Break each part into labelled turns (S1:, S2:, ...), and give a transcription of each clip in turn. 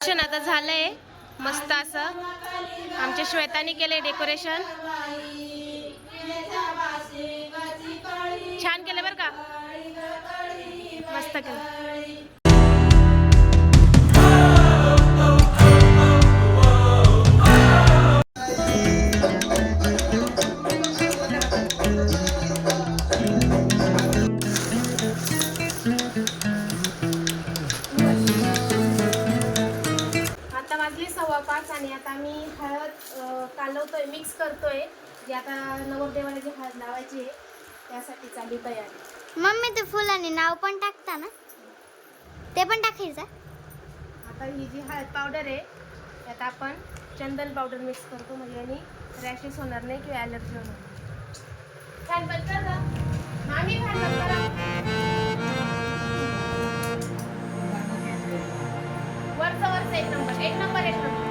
S1: Decoration आता झालंय. मस्त असं. आमच्या श्वेतानी केलंय डेकोरेशन छान केलं बरं का? मस्त केलं. पाच आणि आता मी हळद कालवतोय मिक्स करतोय. जे आता नवरदेवाला जी हळद लावायची आहे त्यासाठी चालू तयारी
S2: मम्मी ते फुलाने नाव पण टाकता ना? ते पण टाकायचं?
S1: आता ही जी हळद पावडर आहे त्यात आपण चंदन पावडर मिक्स करतो. म्हणजे यांनी रॅशेस होणार नाही किंवा ॲलर्जी होणार नाही. फॅन बंद कर गं. मामी फॅन बंद करा. वरचं वरचं एक नंबर एक नंबर एक नंबर.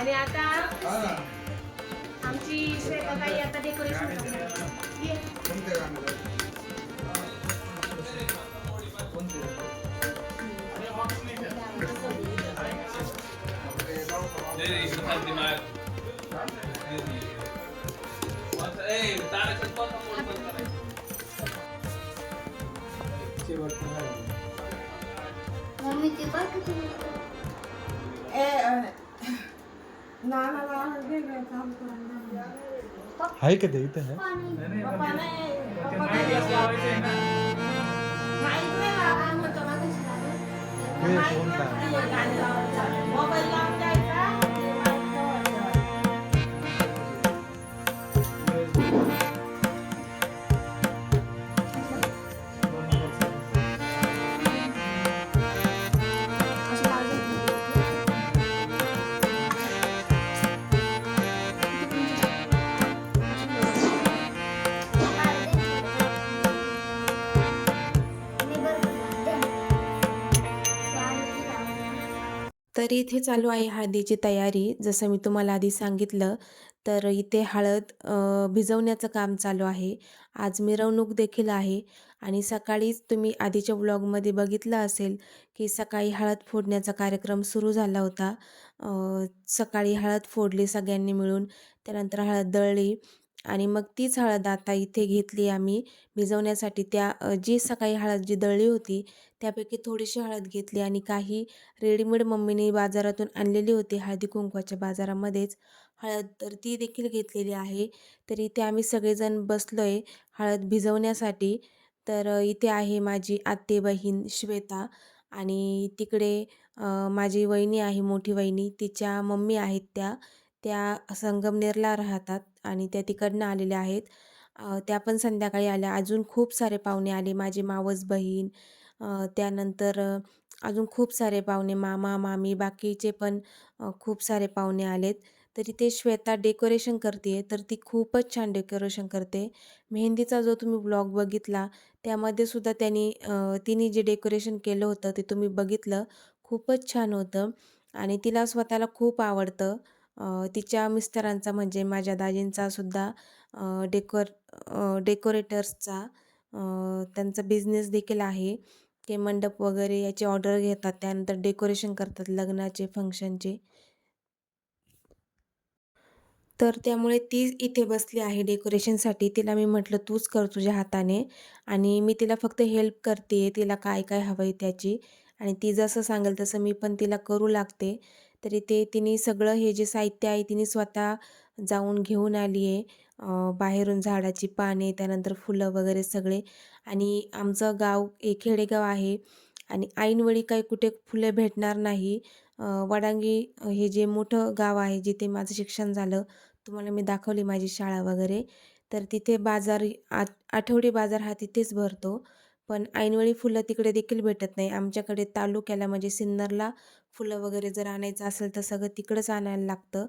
S1: आणि
S2: आता
S1: सकाळी आता डेकोरेशन
S3: मम्मी ते बघ किती
S4: आहे का ते इथं आहे
S5: तर इथे चालू आहे हळदीची तयारी जसं मी तुम्हाला आधी सांगितलं. तर इथे हळद भिजवण्याचं काम चालू आहे. आज मिरवणूक देखील आहे. आणि सकाळीच तुम्ही आधीच्या ब्लॉगमध्ये बघितलं असेल की सकाळी हळद फोडण्याचा कार्यक्रम सुरू झाला होता. सकाळी हळद फोडली सगळ्यांनी मिळून त्यानंतर हळद दळली आणि मग तीच हळद आता इथे घेतली आम्ही. भिजवण्यासाठी त्या जी सकाळी हळद जी दळली होती त्यापैकी थोडीशी हळद घेतली आणि काही रेडीमेड मम्मीने बाजारातून आणलेली होती. हळदी कुंकवाच्या बाजारामध्येच हळद तर ती देखील घेतलेली आहे. तर इथे आम्ही सगळेजण बसलो आहे हळद भिजवण्यासाठी. तर इथे आहे माझी आत्ते बहीण श्वेता आणि तिकडे माझी वहिनी आहे मोठी वहिनी. तिच्या मम्मी आहेत त्या. त्या संगमनेरला राहतात आणि त्या तिकडनं आलेल्या आहेत. त्या पण संध्याकाळी आल्या. अजून खूप सारे पाहुणे आले. माझी मावस बहीण त्यानंतर अजून खूप सारे पाहुणे मामा मामी बाकीचे पण खूप सारे पाहुणे आलेत. तरी ते श्वेता डेकोरेशन करते तर ती खूपच छान डेकोरेशन करते. मेहंदीचा जो तुम्ही ब्लॉग बघितला त्यामध्ये सुद्धा त्यांनी तिने जे डेकोरेशन केलं होतं ते तुम्ही बघितलं. खूपच छान होतं आणि तिला स्वतःला खूप आवडतं. तिच्या मिस्टरांचा म्हणजे माझ्या दाजींचासुद्धा डेकोर डेकोरेटर्सचा त्यांचा बिझनेस देखील आहे. ते मंडप वगैरे याची ऑर्डर घेतात त्यानंतर डेकोरेशन करतात लग्नाचे फंक्शनचे तर त्यामुळे ती इथे बसली आहे डेकोरेशनसाठी तिला मी म्हटलं तूच कर तुझ्या हाताने आणि मी तिला फक्त हेल्प करते तिला काय काय हवं आहे त्याची. आणि ती जसं सांगेल तसं मी पण तिला करू लागते. तरी ते तिने सगळं हे जे साहित्य आहे तिने स्वतः जाऊन घेऊन आली आहे. बाहेरून झाडाची पाने त्यानंतर फुलं वगैरे सगळे. आणि आमचं गाव हे खेडेगाव आहे आणि ऐनवेळी काही कुठे फुले भेटणार नाही. वडांगी हे जे मोठं गाव आहे जिथे माझं शिक्षण झालं तुम्हाला मी दाखवली माझी शाळा वगैरे. तर तिथे बाजार आ आठवडी बाजार हा तिथेच भरतो. पण ऐनवेळी फुलं तिकडे देखील भेटत नाही. आमच्याकडे तालुक्याला म्हणजे सिन्नरला फुलं वगैरे जर आणायचं असेल तर सगळं तिकडंच आणायला लागतं.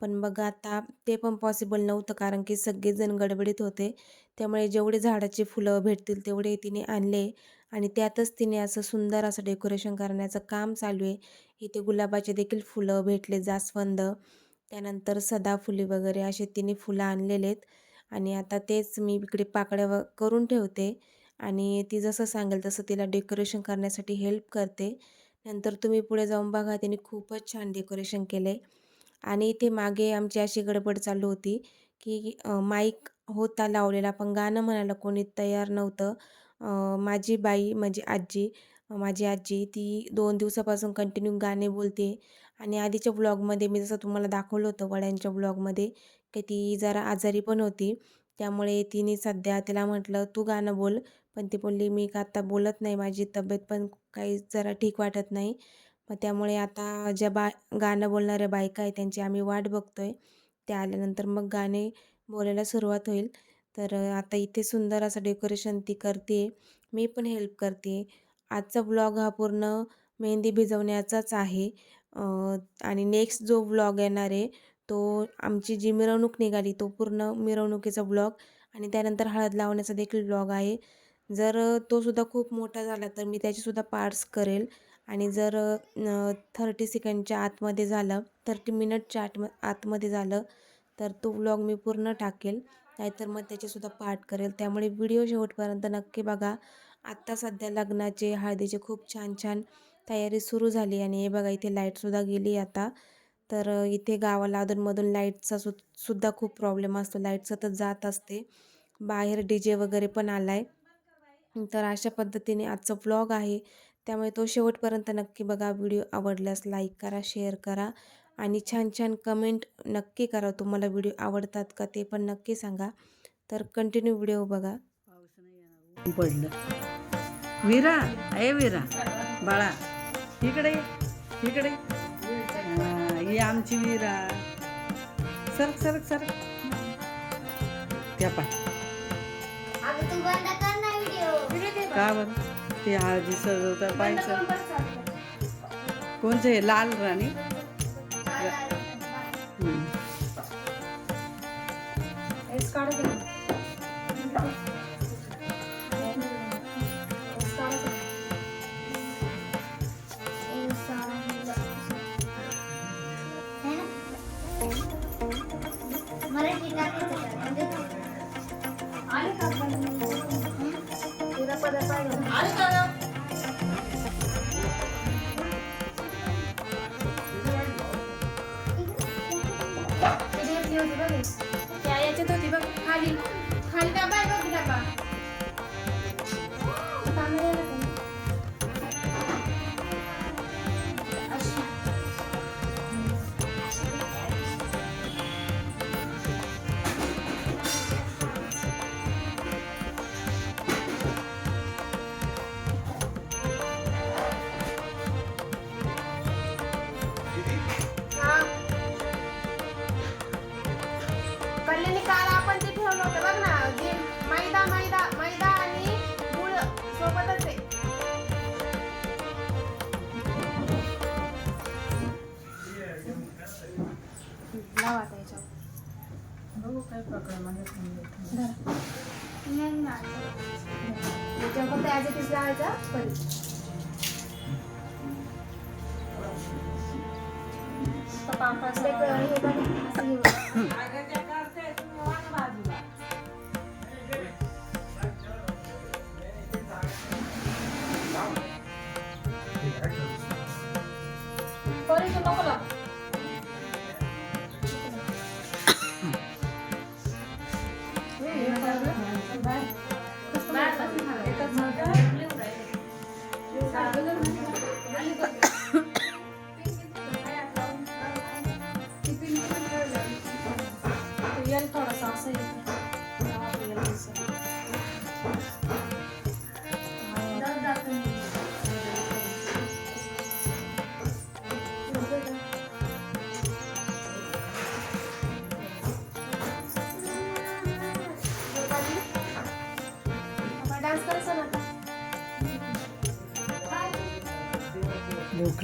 S5: पण बघा आता ते पण पॉसिबल नव्हतं कारण की सगळेजण गडबडीत होते. त्यामुळे जेवढे झाडाचे फुलं भेटतील तेवढे तिने आणले आणि त्यातच तिने असं सुंदर असं डेकोरेशन करण्याचं काम चालू आहे. इथे गुलाबाचे देखील फुलं भेटले जास्वंद त्यानंतर सदाफुली वगैरे असे तिने फुलं आणलेले आहेत. आणि आता तेच मी इकडे पाकळ्या व करून ठेवते आणि ती जसं सांगेल तसं तिला डेकोरेशन करण्यासाठी हेल्प करते. नंतर तुम्ही पुढे जाऊन बघा तिने खूपच छान डेकोरेशन केलं आहे आणि इथे मागे आमची अशी गडबड चालू होती की माईक होता लावलेला पण गाणं म्हणायला कोणी तयार नव्हतं. माझी बाई म्हणजे आजी माझी आजी ती दोन दिवसापासून कंटिन्यू गाणे बोलते. आणि आधीच्या ब्लॉगमध्ये मी जसं तुम्हाला दाखवलं होतं वड्यांच्या ब्लॉगमध्ये की ती जरा आजारी पण होती. त्यामुळे तिने सध्या तिला म्हटलं तू गाणं बोल. पण ती बोलली मी का आत्ता बोलत नाही माझी तब्येत पण काही जरा ठीक वाटत नाही. मग त्यामुळे आता ज्या बा गाणं बोलणाऱ्या बायका आहे त्यांची आम्ही वाट बघतो आहे त्या आल्यानंतर मग गाणे बोलायला सुरुवात होईल. तर आता इथे सुंदर असं डेकोरेशन ती करते. मी पण हेल्प करते. आजचा ब्लॉग हा पूर्ण मेहंदी भिजवण्याचाच आहे. आणि नेक्स्ट जो व्लॉग येणार आहे तो आमची जी मिरवणूक निघाली तो पूर्ण मिरवणुकीचा ब्लॉग आणि त्यानंतर हळद लावण्याचा देखील ब्लॉग आहे. जर तो सुद्धा खूप मोठा झाला तर मी त्याचेसुद्धा पार्ट्स करेल. आणि जर थर्टी सेकंडच्या आतमध्ये झालं थर्टी मिनटच्या आतम आतमध्ये झालं तर तो व्लॉग मी पूर्ण टाकेल. नाहीतर मग त्याचेसुद्धा पार्ट करेल. त्यामुळे व्हिडिओ शेवटपर्यंत नक्की बघा. आत्ता सध्या लग्नाचे हळदीचे खूप छान छान तयारी सुरू झाली आणि हे बघा इथे लाईटसुद्धा गेली आता. तर इथे गावाला अधूनमधून लाईटचा सु सुद्धा खूप प्रॉब्लेम असतो. लाइट सतत जात असते. बाहेर डी जे वगैरे पण आला आहे तर अशा पद्धतीने आजचा व्लॉग आहे. त्यामुळे तो शेवटपर्यंत नक्की बघा व्हिडिओ आवडल्यास लाईक करा शेअर करा आणि छान छान कमेंट नक्की करा. तुम्हाला व्हिडिओ आवडतात का ते पण नक्की सांगा. तर कंटिन्यू व्हिडिओ बघा.
S2: पडलं. विरा आहे विरा बाळा इकडे ये, इकडे हा, ही आमची विरा. सरक सरक सरक. त्या पाय
S3: अगं तू बंद कर ना व्हिडिओ.
S2: का बरं? ते हळदी सजवता पाहायचं कोणचं हे? लाल राणी.
S1: याच्यावर फक्त ॲज इट इज लावायचा परी असं हे.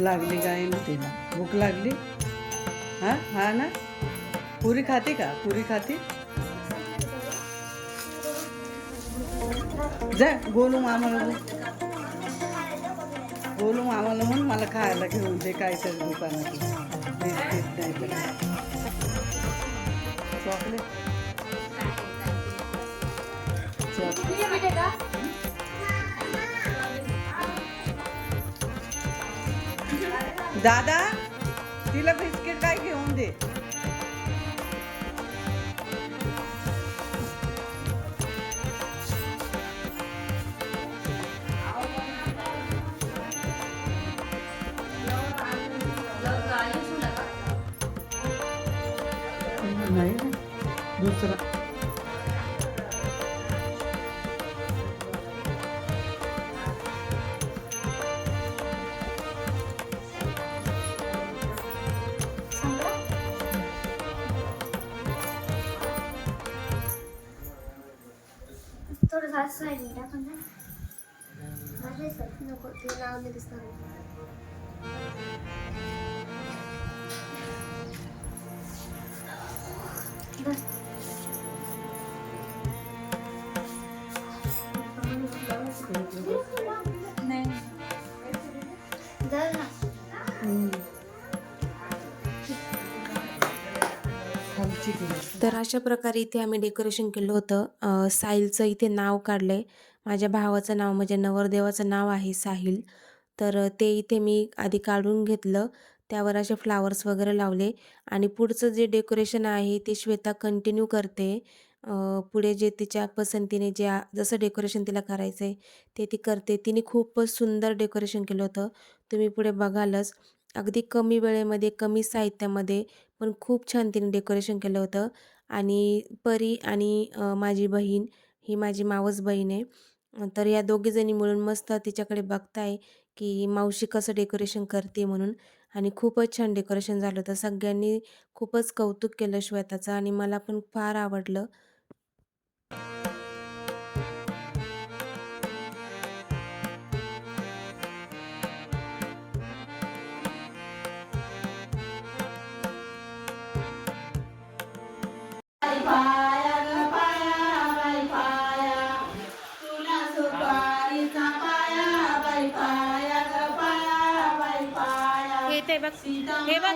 S2: भूक लागली काय ना तिला. भूक लागली? हा? हा ना? पुरी खाते का? पुरी खाते? जा बोलू आम्हाला बोलू आम्हाला म्हणून मला खायला घेऊन दे काय तर दुकानात चॉकलेट. चॉकलेट. दादा तिला बिस्किट काय घेऊन दे. नाही दुसरा.
S3: माझं आहे सर.
S5: तर अशा प्रकारे इथे आम्ही डेकोरेशन केलं होतं. साहिलचं इथे नाव काढलं आहे माझ्या भावाचं नाव म्हणजे नवरदेवाचं नाव आहे साहिल. तर ते इथे मी आधी काढून घेतलं. त्यावर असे फ्लावर्स वगैरे लावले. आणि पुढचं जे डेकोरेशन आहे ते श्वेता कंटिन्यू करते. पुढे जे तिच्या पसंतीने जे जसं डेकोरेशन तिला करायचं आहे ते ती करते. तिने खूपच सुंदर डेकोरेशन केलं होतं. तुम्ही पुढे बघालच. अगदी कमी वेळेमध्ये कमी साहित्यामध्ये पण खूप छान तिने डेकोरेशन केलं होतं. आणि परी आणि माझी बहीण ही माझी मावस बहीण आहे. तर या दोघीजणी मिळून मस्त तिच्याकडे बघताय की मावशी कसं डेकोरेशन करते म्हणून. आणि खूपच छान डेकोरेशन झालं होतं. सगळ्यांनी खूपच कौतुक केलं श्वेताचं आणि मला पण फार आवडलं.
S1: हे बघ. हे बघ.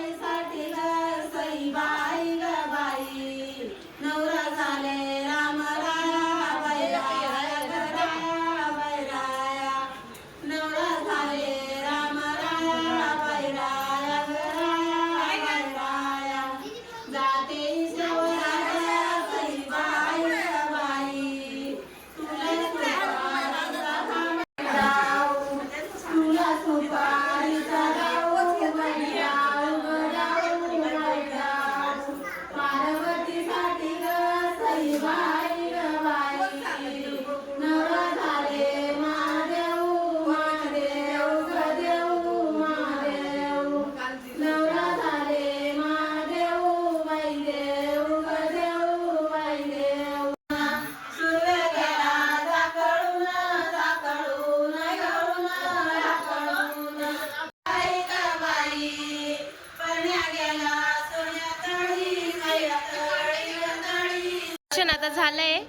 S1: डेकोरेशन आता झालंय.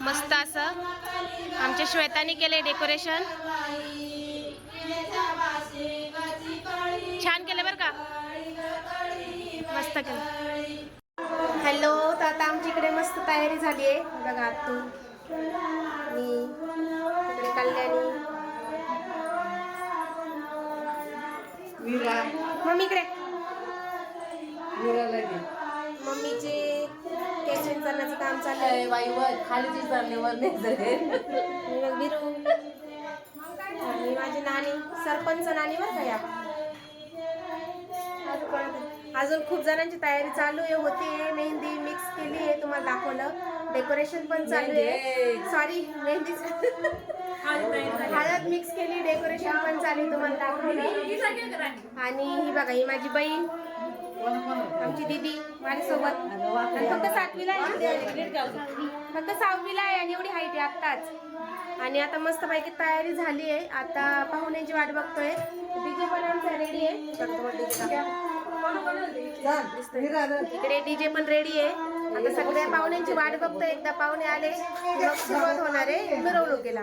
S1: मस्त असं. आमच्या श्वेताने केलंय डेकोरेशन छान केलं बरं का? मस्त केलं हॅलो तर आता आमच्या इकडे मस्त तयारी झाली आहे. बघा तू. मी इकडे कल्याणी. मम्मी इकडे. मम्मीचे केशरी करण्याचं काम चालू आहे
S2: खालीची चाललीवर नाही
S1: आणि मग बिरू आणि माझी नानी सरपंच नानी बरं का या. अजून कोणाचं? अजून खूप जणांची तयारी चालू आहे होती मेहंदी मिक्स केली आहे तुम्हाला दाखवलं. डेकोरेशन पण चालू आहे. सॉरी मेहंदी हळद मिक्स केली डेकोरेशन पण चालू आहे तुम्हाला दाखवलं. आणि ही बघा ही माझी बहीण. आमची दीदी. माझ्यासोबत. आणि फक्त सातवीला आहे. फक्त सहावीला आहे आणि एवढी हाईट आहे आत्ताच. आणि आता मस्त पैकी तयारी झाली आहे. आता पाहुण्याची वाट बघतोय. डीजे पण आमचा रेडी आहे. इकडे डीजे पण रेडी आहे. आता सगळ्या पाहुण्यांची वाट बघतोय. एकदा पाहुणे आले. सुरुवात होणार आहे. मिरवणुकीला.